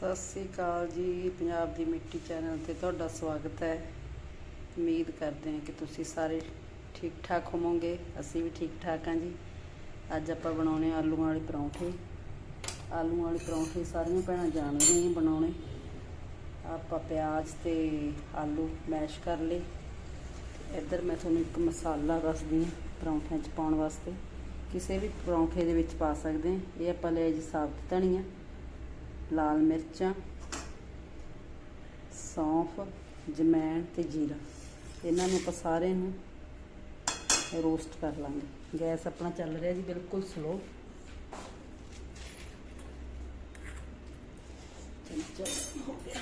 ਸਤਿ ਸ੍ਰੀ ਅਕਾਲ ਜੀ। ਪੰਜਾਬ ਦੀ ਮਿੱਟੀ ਚੈਨਲ ਤੇ ਤੁਹਾਡਾ ਸਵਾਗਤ ਹੈ। ਉਮੀਦ ਕਰਦੇ ਹਾਂ ਕਿ ਤੁਸੀਂ ਸਾਰੇ ਠੀਕ ਠਾਕ ਹੋਵੋਗੇ। ਅਸੀਂ ਵੀ ਠੀਕ ਠਾਕ ਹਾਂ ਜੀ। ਅੱਜ ਆਪਾਂ ਬਣਾਉਣੇ ਆਲੂਆਂ ਵਾਲੇ ਪਰੌਂਠੇ। ਆਲੂਆਂ ਵਾਲੇ ਪਰੌਂਠੇ ਸਾਰੀਆਂ ਭੈਣਾਂ ਜਾਣਦੀਆਂ ਹੀ ਬਣਾਉਣੇ। ਆਪਾਂ ਪਿਆਜ਼ ਤੇ ਆਲੂ ਮੈਸ਼ ਕਰ ਲਏ। ਇੱਧਰ ਮੈਂ ਤੁਹਾਨੂੰ ਇੱਕ ਮਸਾਲਾ ਦੱਸਦੀ ਹਾਂ ਪਰੌਂਠਿਆਂ 'ਚ ਪਾਉਣ ਵਾਸਤੇ। ਕਿਸੇ ਵੀ ਪਰੌਂਠੇ ਦੇ ਵਿੱਚ ਪਾ ਸਕਦੇ ਹਾਂ। ਇਹ ਆਪਾਂ ਲਿਆ ਜੀ ਸਾਬਤ ਧਨੀਆ। ਲਾਲ ਮਿਰਚਾਂ, ਸੌਂਫ, ਜਮੈਣ ਤੇ ਜੀਰਾ। ਇਹਨਾਂ ਨੂੰ ਆਪਾਂ ਸਾਰੇ ਨੂੰ ਰੋਸਟ ਕਰ ਲਾਂਗੇ। ਗੈਸ ਆਪਣਾ ਚੱਲ ਰਿਹਾ ਜੀ, ਬਿਲਕੁਲ ਸਲੋ ਚਮਚਾ ਹੋ ਗਿਆ।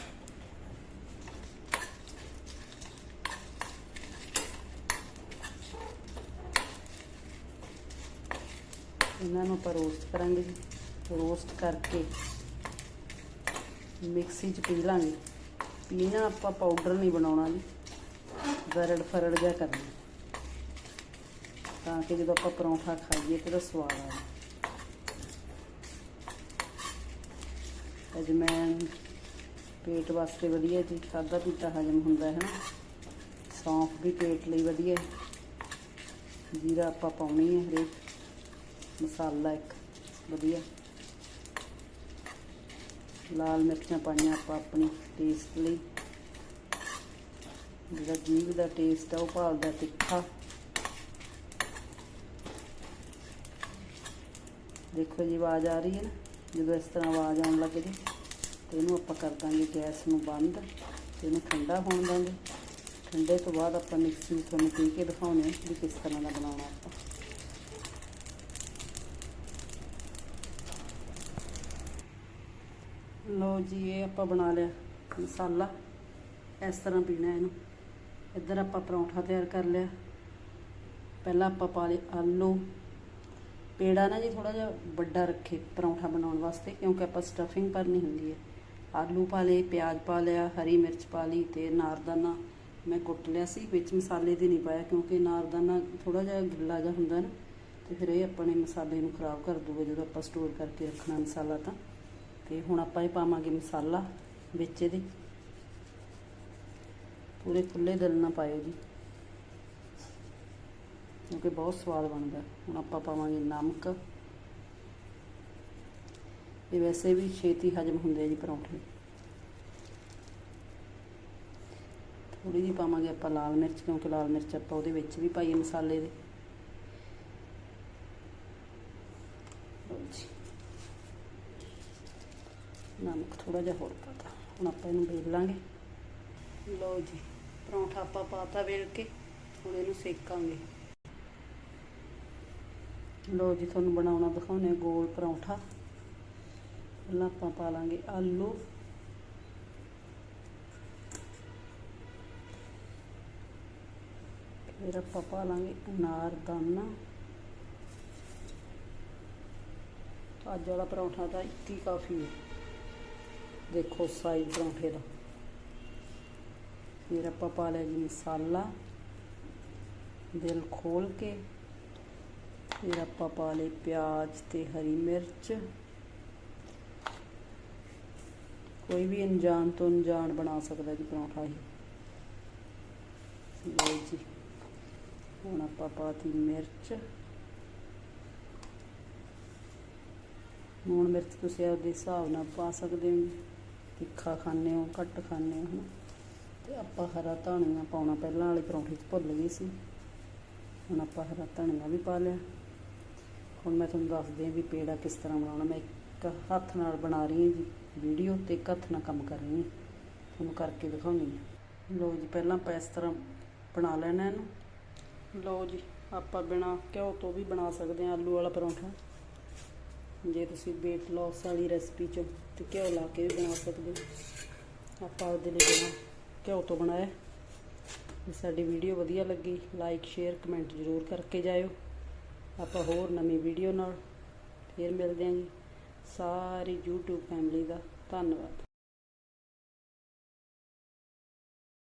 ਇਹਨਾਂ ਨੂੰ ਆਪਾਂ ਰੋਸਟ ਕਰਾਂਗੇ ਜੀ। ਰੋਸਟ ਕਰਕੇ ਮਿਕਸੀ 'ਚ ਪੀ ਲਾਂਗੇ। ਪੀਣਾ ਆਪਾਂ ਪਾਊਡਰ ਨਹੀਂ ਬਣਾਉਣਾ ਜੀ। ਗਰੜ ਫਰੜ ਜਿਹਾ ਕਰਨਾ। ਤਾਂ ਕਿ ਜਦੋਂ ਆਪਾਂ ਪਰੌਂਠਾ ਖਾਈਏ ਤੇ ਉਹਦਾ ਸਵਾਦ ਆਵੇ ਅਜਮੈਨ ਪੇਟ ਵਾਸਤੇ ਵਧੀਆ ਜੀ ਖਾਦਾ ਪੀਤਾ ਹਜਮ ਹੁੰਦਾ ਹੈ ਨਾ। ਸੌਂਫ ਵੀ ਪੇਟ ਲਈ ਵਧੀਆ। ਜੀਰਾ ਆਪਾਂ ਪਾਉਣੀ ਹੈ ਹਰੇਕ। ਮਸਾਲਾ ਇੱਕ, ਵਧੀਆ। ਲਾਲ ਮਿਰਚਾਂ ਪਾਈਆਂ ਆਪਾਂ ਆਪਣੀ ਟੇਸਟ ਲਈ। ਜਿਹੜਾ ਜੀਭ ਦਾ ਟੇਸਟ ਆ, ਉਹ ਭਾਲਦਾ ਤਿੱਖਾ। ਦੇਖੋ ਜੀ, ਆਵਾਜ਼ ਆ ਰਹੀ ਹੈ ਨਾ? ਜਦੋਂ ਇਸ ਤਰ੍ਹਾਂ ਆਵਾਜ਼ ਆਉਣ ਲੱਗ ਜੇ, ਤੇ ਇਹਨੂੰ ਆਪਾਂ ਕਰ ਦਾਂਗੇ ਗੈਸ ਨੂੰ ਬੰਦ, ਤੇ ਇਹਨੂੰ ਠੰਡਾ ਹੋਣ ਦਾਂਗੇ। ਠੰਡੇ ਤੋਂ ਬਾਅਦ ਆਪਾਂ ਮਿਕਸੀ ਵਿੱਚ ਤੁਹਾਨੂੰ ਪੀ ਕੇ ਦਿਖਾਉਣੇ ਵੀ ਕਿਸ ਤਰ੍ਹਾਂ ਦਾ ਬਣਾਉਣਾ ਆਪਾਂ। ਲੋ ਜੀ, ਇਹ ਆਪਾਂ ਬਣਾ ਲਿਆ ਮਸਾਲਾ। ਇਸ ਤਰ੍ਹਾਂ ਪੀਣਾ ਇਹਨੂੰ। ਇੱਧਰ ਆਪਾਂ ਪਰੌਂਠਾ ਤਿਆਰ ਕਰ ਲਿਆ। ਪਹਿਲਾਂ ਆਪਾਂ ਪਾ ਲਏ ਆਲੂ। ਪੇੜਾ ਨਾ ਜੀ ਥੋੜਾ ਜਿਹਾ ਵੱਡਾ ਰੱਖੇ ਪਰੌਂਠਾ ਬਣਾਉਣ ਵਾਸਤੇ, ਕਿਉਂਕਿ ਆਪਾਂ ਸਟਫਿੰਗ ਭਰਨੀ ਹੁੰਦੀ ਹੈ। ਆਲੂ ਪਾ ਲਏ, ਪਿਆਜ਼ ਪਾ ਲਿਆ, ਹਰੀ ਮਿਰਚ ਪਾ ਲਈ ਤੇ ਨਾਰਦਾਨਾ ਮੈਂ ਕੁੱਟ ਲਿਆ ਸੀ, ਵਿੱਚ ਮਸਾਲੇ ਦੇ ਨਹੀਂ ਪਾਇਆ, ਕਿਉਂਕਿ ਨਾਰਦਾਨਾ ਥੋੜਾ ਜਿਹਾ ਗਿੱਲਾ ਜਿਹਾ ਹੁੰਦਾ ਨਾ, ਤੇ ਫਿਰ ਇਹ ਆਪਣੇ ਮਸਾਲੇ ਨੂੰ ਖਰਾਬ ਕਰ ਦੂਗਾ ਜਦੋਂ ਆਪਾਂ ਸਟੋਰ ਕਰਕੇ ਰੱਖਣਾ ਮਸਾਲਾ ਤਾਂ। ਤੇ ਹੁਣ ਆਪਾਂ ਇਹ ਪਾਵਾਂਗੇ ਮਸਾਲਾ ਵਿੱਚ ਇਹਦੇ। ਪੂਰੇ ਖੁੱਲੇ ਦਿਲ ਨਾਲ ਪਾਇਓ ਜੀ। ਕਿਉਂਕਿ ਬਹੁਤ ਸਵਾਦ ਬਣਦਾ। ਹੁਣ ਆਪਾਂ ਪਾਵਾਂਗੇ ਨਮਕ। ਇਹ ਵੈਸੇ ਵੀ ਛੇਤੀ ਹਜਮ ਹੁੰਦੇ ਆ ਜੀ ਪਰੌਂਠੇ। ਥੋੜੀ ਜਿਹੀ ਪਾਵਾਂਗੇ ਆਪਾਂ ਲਾਲ ਮਿਰਚ, ਕਿਉਂਕਿ ਲਾਲ ਮਿਰਚ ਆਪਾਂ ਉਹਦੇ ਵਿੱਚ ਵੀ ਪਾਈਏ ਮਸਾਲੇ ਦੇ ਲਓ ਜੀ ਨਮਕ ਥੋੜਾ ਜਿਹਾ ਹੋਰ ਪਾਤਾ ਹੁਣ ਆਪਾਂ ਇਹਨੂੰ ਵੇਲ ਲਾਂਗੇ। ਲਓ ਜੀ, ਪਰੌਂਠਾ ਆਪਾਂ ਪਾਤਾ ਵੇਲ ਕੇ, ਹੁਣ ਇਹਨੂੰ ਸੇਕਾਂਗੇ। ਲਓ ਜੀ, ਤੁਹਾਨੂੰ ਬਣਾਉਣਾ ਦਿਖਾਉਣੇ ਗੋਲ ਪਰੌਂਠਾ। ਪਹਿਲਾਂ ਆਪਾਂ ਪਾ ਲਾਂਗੇ ਆਲੂ। ਫਿਰ ਆਪਾਂ ਪਾ ਲਾਂਗੇ ਅਨਾਰਦਾਨਾ ਅੱਜ ਵਾਲਾ ਪਰੌਂਠਾ ਤਾਂ ਇੱਕ ਹੀ ਕਾਫੀ ਹੈ। ਦੇਖੋ ਸਾਈਜ਼ ਪਰੌਂਠੇ ਦਾ ਫਿਰ ਆਪਾਂ ਪਾ ਲਿਆ ਜੀ ਮਸਾਲਾ। ਦਿਲ ਖੋਲ ਕੇ। ਫਿਰ ਆਪਾਂ ਪਾ ਲਏ ਪਿਆਜ਼ ਤੇ ਹਰੀ ਮਿਰਚ। ਕੋਈ ਵੀ ਅਣਜਾਣ ਤੋਂ ਅਣਜਾਣ ਬਣਾ ਸਕਦਾ ਜੀ ਪਰੌਂਠਾ ਇਹ। ਲਓ ਜੀ, ਹੁਣ ਆਪਾਂ ਪਾਤੀ ਮਿਰਚ। ਲੂਣ ਮਿਰਚ ਤੁਸੀਂ ਆਪਦੇ ਹਿਸਾਬ ਨਾਲ ਪਾ ਸਕਦੇ ਹੋ ਤਿੱਖਾ ਖਾਂਦੇ ਹੋ, ਘੱਟ ਖਾਂਦੇ ਹੋ, ਹਨਾ। ਤੇ ਆਪਾਂ ਹਰਾ ਧਨੀਆ ਪਾਉਣਾ, ਪਹਿਲਾਂ ਵਾਲੇ ਪਰੌਂਠੇ 'ਚ ਭੁੱਲ ਗਏ ਸੀ। ਹੁਣ ਆਪਾਂ ਹਰਾ ਧਨੀਆ ਵੀ ਪਾ ਲਿਆ। ਹੁਣ ਮੈਂ ਤੁਹਾਨੂੰ ਦੱਸਦੀ ਹਾਂ ਵੀ ਪੇੜਾ ਕਿਸ ਤਰ੍ਹਾਂ ਬਣਾਉਣਾ। ਮੈਂ ਇੱਕ ਹੱਥ ਨਾਲ ਬਣਾ ਰਹੀ ਹਾਂ ਜੀ, ਵੀਡੀਓ ਤੇ ਇੱਕ ਹੱਥ ਨਾਲ ਕੰਮ ਕਰ ਰਹੀ ਹਾਂ। ਤੁਹਾਨੂੰ ਕਰਕੇ ਦਿਖਾਉਣੀ ਹੈ। ਲਓ ਜੀ, ਪਹਿਲਾਂ ਆਪਾਂ ਇਸ ਤਰ੍ਹਾਂ ਬਣਾ ਲੈਣਾ ਇਹਨੂੰ। ਲਓ ਜੀ, ਆਪਾਂ ਬਿਨਾ ਘਿਓ ਤੋਂ ਵੀ ਬਣਾ ਸਕਦੇ ਹਾਂ ਆਲੂ ਵਾਲਾ ਪਰੌਂਠਾ। ਜੇ ਤੁਸੀਂ weight loss ਵਾਲੀ ਰੈਸਪੀ ਚ ਤੇ ਘਿਓ ਲਾ ਕੇ ਵੀ ਬਣਾ ਸਕਦੇ ਹੋ। ਆਪਾਂ ਉਹਦੇ ਲਈ ਬਣਾ, ਘਿਓ ਤੋਂ ਬਣਾਇਆ। ਜੇ ਸਾਡੀ ਵੀਡੀਓ ਵਧੀਆ ਲੱਗੀ ਲਾਈਕ ਸ਼ੇਅਰ ਕਮੈਂਟ ਜ਼ਰੂਰ ਕਰਕੇ ਜਾਇਓ। ਆਪਾਂ ਹੋਰ ਨਵੀਂ ਵੀਡੀਓ ਨਾਲ ਫੇਰ ਮਿਲਦੇ ਹਾਂ ਜੀ। ਸਾਰੀ YouTube ਫੈਮਿਲੀ ਦਾ ਧੰਨਵਾਦ।